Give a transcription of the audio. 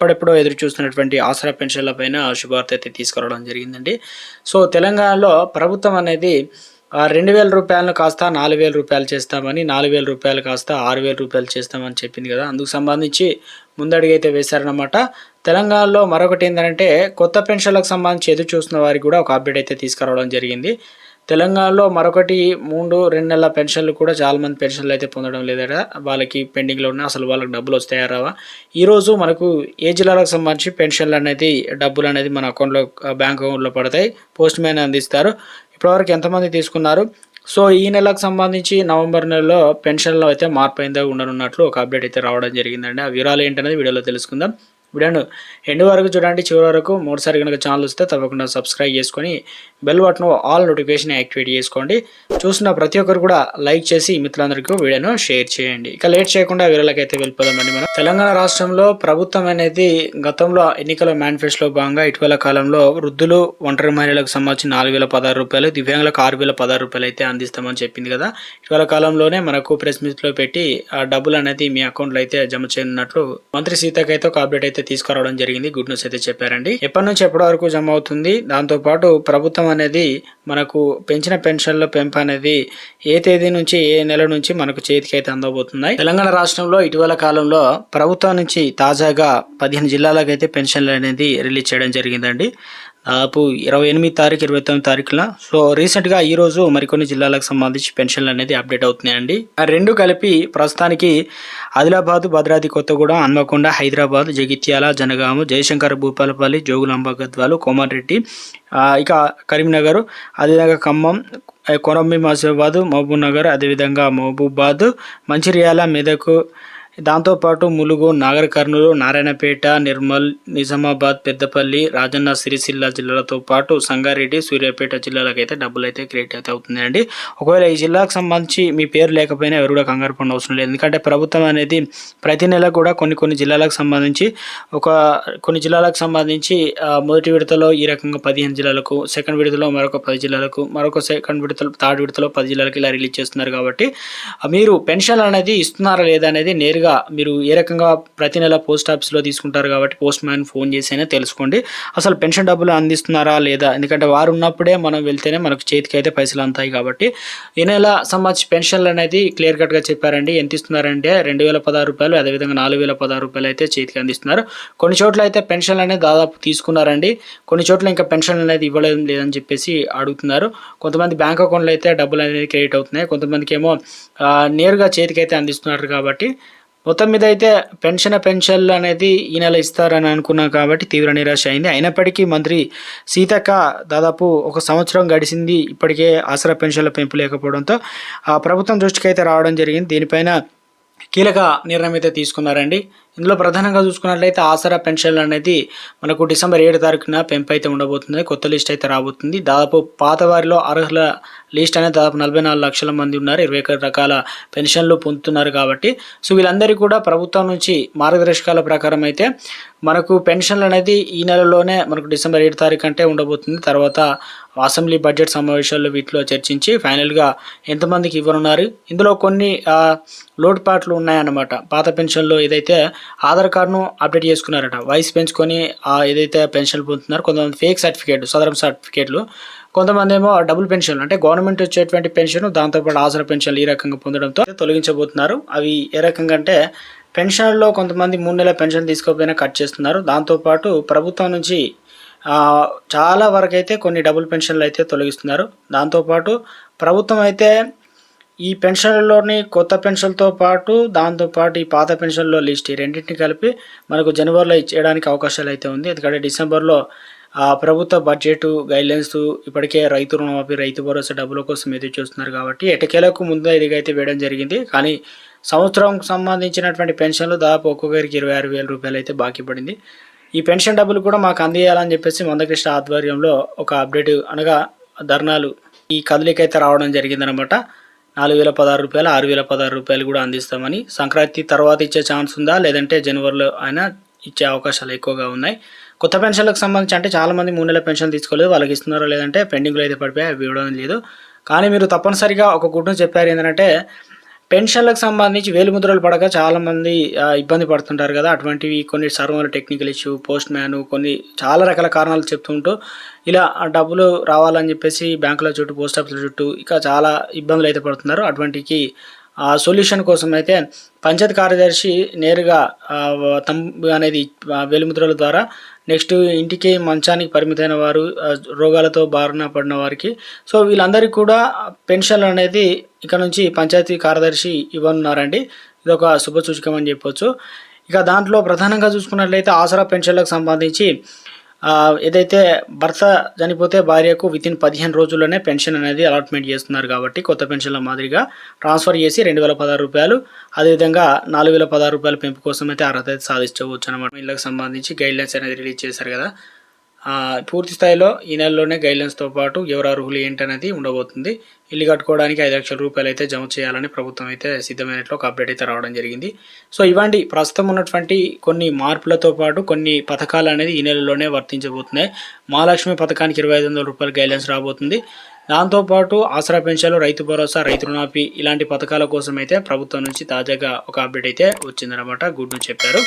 ఎప్పుడెప్పుడో ఎదురు చూస్తున్నటువంటి ఆసరా పెన్షన్ల పైన శుభార్త అయితే తీసుకురావడం జరిగిందండి. సో తెలంగాణలో ప్రభుత్వం అనేది రెండు వేల రూపాయలను కాస్త నాలుగు వేల రూపాయలు చేస్తామని నాలుగు వేల రూపాయలు కాస్త ఆరు వేల రూపాయలు చేస్తామని చెప్పింది కదా. అందుకు సంబంధించి ముందడుగైతే వేశారనమాట తెలంగాణలో మరొకటి ఏంటంటే కొత్త పెన్షన్లకు సంబంధించి ఎదురు చూస్తున్న వారికి కూడా ఒక అప్డేట్ అయితే తీసుకురావడం జరిగింది. తెలంగాణలో మరొకటి మూడు రెండు నెలల పెన్షన్లు కూడా చాలా మంది పెన్షన్లు అయితే పొందడం లేదట. వాళ్ళకి పెండింగ్లో ఉన్న అసలు వాళ్ళకి డబ్బులు వస్తాయా రావా? ఈరోజు మనకు ఏ జిల్లాలకు సంబంధించి పెన్షన్లు అనేది డబ్బులు అనేది మన అకౌంట్లో బ్యాంక్ అకౌంట్లో పడతాయి పోస్ట్ మ్యాన్ అందిస్తారు. ఇప్పటివరకు ఎంతమంది తీసుకున్నారు? సో ఈ నెలకు సంబంధించి నవంబర్ నెలలో పెన్షన్లో అయితే మార్పు అయితే ఉండనున్నట్లు ఒక అప్డేట్ అయితే రావడం జరిగిందండి. ఆ వివరాలు ఏంటనేది వీడియోలో తెలుసుకుందాం. వీడియోను ఎండ్ వరకు చూడండి చివరి వరకు మూడుసారి కనుక ఛానల్ వస్తే తప్పకుండా సబ్స్క్రైబ్ చేసుకొని bell button all notification activate చేసుకోండి. చూసిన ప్రతి ఒక్కరు కూడా లైక్ చేసి మిత్రులందరికీ వీడియోను షేర్ చేయండి. ఇక లేట్ చేయకుండా వీరలకైతే వెళ్ళిపోదామండి మనం. తెలంగాణ రాష్ట్రంలో ప్రభుత్వం అనేది గతంలో ఎన్నికల మేనిఫెస్టోలో భాగంగా ఇటీవల కాలంలో వృద్ధులు ఒంటరి మహిళలకు సంబంధించి నాలుగు వేల పదహారు రూపాయలు దివ్యాంగులకు ఆరు వేల పదహారు రూపాయలు అయితే అందిస్తామని చెప్పింది కదా. ఇటీవల కాలంలోనే మనకు ప్రెస్ మీట్లో పెట్టి ఆ డబ్బులు అనేది మీ అకౌంట్లో అయితే జమ చేయనున్నట్లు మంత్రి సీతకైతే ఒక అప్డేట్ అయితే తీసుకురావడం జరిగింది. గుడ్ న్యూస్ అయితే చెప్పారండి. ఎప్పటి నుంచి ఎప్పటి వరకు జమ అవుతుంది? దాంతో పాటు ప్రభుత్వం అనేది మనకు పెంచిన పెన్షన్ల పెంపు అనేది ఏ తేదీ నుంచి ఏ నెల నుంచి మనకు చేతికి అయితే అందబోతున్నాయి. తెలంగాణ రాష్ట్రంలో ఇటీవల కాలంలో ప్రభుత్వం నుంచి తాజాగా పదిహేను జిల్లాలకు అయితే పెన్షన్లు అనేది రిలీజ్ చేయడం జరిగిందండి. దాదాపు ఇరవై ఎనిమిది తారీఖు ఇరవై తొమ్మిది తారీఖున. సో రీసెంట్గా ఈరోజు మరికొన్ని జిల్లాలకు సంబంధించి పెన్షన్లు అనేది అప్డేట్ అవుతున్నాయండి. రెండు కలిపి ప్రస్తుతానికి ఆదిలాబాద్ భద్రాద్రి కొత్తగూడెం హన్మకొండ హైదరాబాద్ జగిత్యాల జనగామ జయశంకర్ భూపాలపల్లి జోగులాంబ గద్వాలు కోమారెడ్డి ఇక కరీంనగర్ అదేవిధంగా ఖమ్మం కొనంబి కొరంభీం మహబూబ్ నగర్ అదేవిధంగా మహబూబాద్ మంచిర్యాల మెదకు దాంతోపాటు ములుగు నాగర్ కర్నూలు నారాయణపేట నిర్మల్ నిజామాబాద్ పెద్దపల్లి రాజన్న సిరిసిల్ల జిల్లాలతో పాటు సంగారెడ్డి సూర్యాపేట జిల్లాలకు అయితే డబ్బులు అయితే క్రియేట్ అయితే అవుతుందండి. ఒకవేళ ఈ జిల్లాకు సంబంధించి మీ పేరు లేకపోయినా ఎవరు కూడా కంగారు పడిన అవసరం లేదు. ఎందుకంటే ప్రభుత్వం అనేది ప్రతి నెల కూడా కొన్ని కొన్ని జిల్లాలకు సంబంధించి ఒక కొన్ని జిల్లాలకు సంబంధించి మొదటి విడతలో ఈ రకంగా పదిహేను జిల్లాలకు సెకండ్ విడతలో మరొక పది జిల్లాలకు మరొక సెకండ్ విడతలో థర్డ్ విడతలో పది జిల్లాలకు ఇలా రిలీజ్ చేస్తున్నారు కాబట్టి మీరు పెన్షన్ అనేది ఇస్తున్నారా లేదా అనేది నేరుగా మీరు ఏ రకంగా ప్రతి నెల పోస్ట్ ఆఫీస్లో తీసుకుంటారు కాబట్టి పోస్ట్ మ్యాన్ ఫోన్ చేసి అయినా తెలుసుకోండి. అసలు పెన్షన్ డబ్బులు అందిస్తున్నారా లేదా? ఎందుకంటే వారు ఉన్నప్పుడే మనం వెళ్తేనే మనకు చేతికి అయితే పైసలు అంతాయి కాబట్టి ఈ నెల సంబంధించి పెన్షన్లు అనేది క్లియర్ కట్గా చెప్పారండి. ఎంత ఇస్తున్నారంటే రెండు వేల పదహారు రూపాయలు అదేవిధంగా నాలుగు వేల పదహారు రూపాయలు అయితే చేతికి అందిస్తున్నారు. కొన్ని చోట్ల అయితే పెన్షన్లు అనేది దాదాపు తీసుకున్నారండి. కొన్ని చోట్ల ఇంకా పెన్షన్లు అనేది ఇవ్వలేదు లేదని చెప్పేసి అడుగుతున్నారు. కొంతమంది బ్యాంక్ అకౌంట్లో అయితే డబ్బులు అనేది క్రెడిట్ అవుతున్నాయి. కొంతమందికి ఏమో నేరుగా చేతికి అయితే అందిస్తున్నారు కాబట్టి మొత్తం మీద అయితే పెన్షన్ పెన్షన్లు అనేది ఈ నెల ఇస్తారని అనుకున్నాం కాబట్టి తీవ్ర నిరాశ అయింది. అయినప్పటికీ మంత్రి సీతక్క దాదాపు ఒక సంవత్సరం గడిచింది ఇప్పటికే ఆసరా పెన్షన్ల పెంపు లేకపోవడంతో ఆ ప్రభుత్వం దృష్టికి అయితే రావడం జరిగింది. దీనిపైన కీలక నిర్ణయం అయితే తీసుకున్నారండి. ఇందులో ప్రధానంగా చూసుకున్నట్లయితే ఆసరా పెన్షన్లు అనేది మనకు డిసెంబర్ ఏడు తారీఖున పెంపు అయితే ఉండబోతుంది. కొత్త లిస్ట్ అయితే రాబోతుంది. దాదాపు పాత వారిలో అర్హుల లిస్ట్ అనేది దాదాపు నలభై నాలుగు లక్షల మంది ఉన్నారు. ఇరవై రకాల పెన్షన్లు పొందుతున్నారు కాబట్టి. సో వీళ్ళందరికీ కూడా ప్రభుత్వం నుంచి మార్గదర్శకాల ప్రకారం అయితే మనకు పెన్షన్లు అనేది ఈ నెలలోనే మనకు డిసెంబర్ ఏడు తారీఖు అంటే ఉండబోతుంది. తర్వాత అసెంబ్లీ బడ్జెట్ సమావేశాల్లో వీటిలో చర్చించి ఫైనల్గా ఎంతమందికి ఇవ్వనున్నారు. ఇందులో కొన్ని లోటుపాట్లు ఉన్నాయన్నమాట. పాత పెన్షన్లో ఏదైతే ఆధార్ కార్డును అప్డేట్ చేసుకున్నారట. వయసు పెంచుకొని ఏదైతే పెన్షన్ పొందుతున్నారు కొంతమంది ఫేక్ సర్టిఫికేట్ సదరం సర్టిఫికేట్లు కొంతమంది ఏమో డబుల్ పెన్షన్లు అంటే గవర్నమెంట్ వచ్చేటువంటి పెన్షన్ దాంతోపాటు ఆసరా పెన్షన్లు ఈ రకంగా పొందడంతో తొలగించబోతున్నారు. అవి ఏ రకంగా అంటే పెన్షన్లో కొంతమంది మూడు నెలల పెన్షన్ తీసుకోకపోయినా కట్ చేస్తున్నారు. దాంతోపాటు ప్రభుత్వం నుంచి చాలా వరకు అయితే కొన్ని డబుల్ పెన్షన్లు అయితే తొలగిస్తున్నారు. దాంతోపాటు ప్రభుత్వం అయితే ఈ పెన్షన్లలోని కొత్త పెన్షన్తో పాటు దాంతోపాటు ఈ పాత పెన్షన్లో లిస్ట్ ఈ రెండింటిని కలిపి మనకు జనవరిలో ఇచ్చేయడానికి అవకాశాలు అయితే ఉంది. ఎందుకంటే డిసెంబర్లో ఆ ప్రభుత్వ బడ్జెట్ గైడ్లైన్స్ ఇప్పటికే రైతు రుణమాఫీ రైతు భరోసా డబ్బుల కోసం ఎదురు చూస్తున్నారు కాబట్టి ఎటకేలకు ముందు ఇదిగైతే వేయడం జరిగింది. కానీ సంవత్సరం సంబంధించినటువంటి పెన్షన్లు దాదాపు ఒక్కొక్కరికి ఇరవై ఆరు వేల రూపాయలు అయితే బాకీ పడింది. ఈ పెన్షన్ డబ్బులు కూడా మాకు అందియాలని చెప్పేసి మందకృష్ణ ఆధ్వర్యంలో ఒక అప్డేట్ అనగా ధర్నాలు ఈ కదలిక అయితే రావడం జరిగిందనమాట. నాలుగు వేల పదహారు రూపాయలు ఆరు వేల పదహారు రూపాయలు కూడా అందిస్తామని. సంక్రాంతి తర్వాత ఇచ్చే ఛాన్స్ ఉందా? లేదంటే జనవరిలో అయినా ఇచ్చే అవకాశాలు ఎక్కువగా ఉన్నాయి. కొత్త పెన్షన్లకు సంబంధించి అంటే చాలామంది మూడు నెలల పెన్షన్ తీసుకోలేదు. వాళ్ళకి ఇస్తున్నారో లేదంటే పెండింగ్లో అయితే పడిపోయి అవి ఇవ్వడం లేదు. కానీ మీరు తప్పనిసరిగా ఒక గుడ్ను చెప్పారు ఏంటంటే పెన్షన్లకు సంబంధించి వేలిముద్రలు పడక చాలామంది ఇబ్బంది పడుతుంటారు కదా. అటువంటివి కొన్ని server technical issue postman కొన్ని చాలా రకాల కారణాలు చెప్తుంటూ ఇలా డబ్బులు రావాలని చెప్పేసి బ్యాంకుల చుట్టూ పోస్ట్ ఆఫీసుల చుట్టూ ఇక చాలా ఇబ్బందులు అయితే పడుతున్నారు. అటువంటికి ఆ సొల్యూషన్ కోసం అయితే పంచాయత్ కార్యదర్శి నేరుగా ఆ, అనేది వెలుముద్రల ద్వారా నెక్స్ట్ ఇంటికి మంచానికి పరిమితమైన వారు రోగాలతో బారిన పడిన వారికి. సో వీళ్ళందరికీ కూడా పెన్షన్ అనేది ఇక నుంచి పంచాయతీ కార్యదర్శి ఇవ్వనున్నారండి. ఇది ఒక శుభసూచకం అని చెప్పొచ్చు. ఇక దాంట్లో ప్రధానంగా చూసుకున్నట్లయితే ఆసరా పెన్షన్లకు సంబంధించి ఏదైతే భర్త చనిపోతే భార్యకు విత్ ఇన్ పదిహేను రోజుల్లోనే పెన్షన్ అనేది అలాట్మెంట్ చేస్తున్నారు కాబట్టి కొత్త పెన్షన్ల మాదిరిగా ట్రాన్స్ఫర్ చేసి రెండు వేల పదహారు రూపాయలు అదేవిధంగా నాలుగు వేల పదహారు రూపాయల పెంపు కోసం అయితే అర్హత అయితే సాధించవచ్చు అనమాట ఇళ్ళకి సంబంధించి గైడ్ లైన్స్ అనేది రిలీజ్ చేశారు కదా. పూర్తి స్థాయిలో ఈ నెలలోనే గైడ్లైన్స్తో పాటు ఎవరు అర్హులు ఏంటనేది ఉండబోతుంది. ఇల్లు కట్టుకోవడానికి ఐదు లక్షల రూపాయలు అయితే జమ చేయాలని ప్రభుత్వం అయితే సిద్ధమైనట్లు ఒక అప్డేట్ అయితే రావడం జరిగింది. సో ఇవ్వండి ప్రస్తుతం ఉన్నటువంటి కొన్ని మార్పులతో పాటు కొన్ని పథకాలు అనేది ఈ నెలలోనే వర్తించబోతున్నాయి. మహాలక్ష్మి పథకానికి ఇరవై ఐదు వందల రూపాయలు గైడ్లైన్స్ రాబోతుంది. దాంతోపాటు ఆసరా పెన్షన్లు రైతు భరోసా రైతు రుణాపి ఇలాంటి పథకాల కోసం అయితే ప్రభుత్వం నుంచి తాజాగా ఒక అప్డేట్ అయితే వచ్చిందనమాట గుడ్ న్యూస్ చెప్పారు.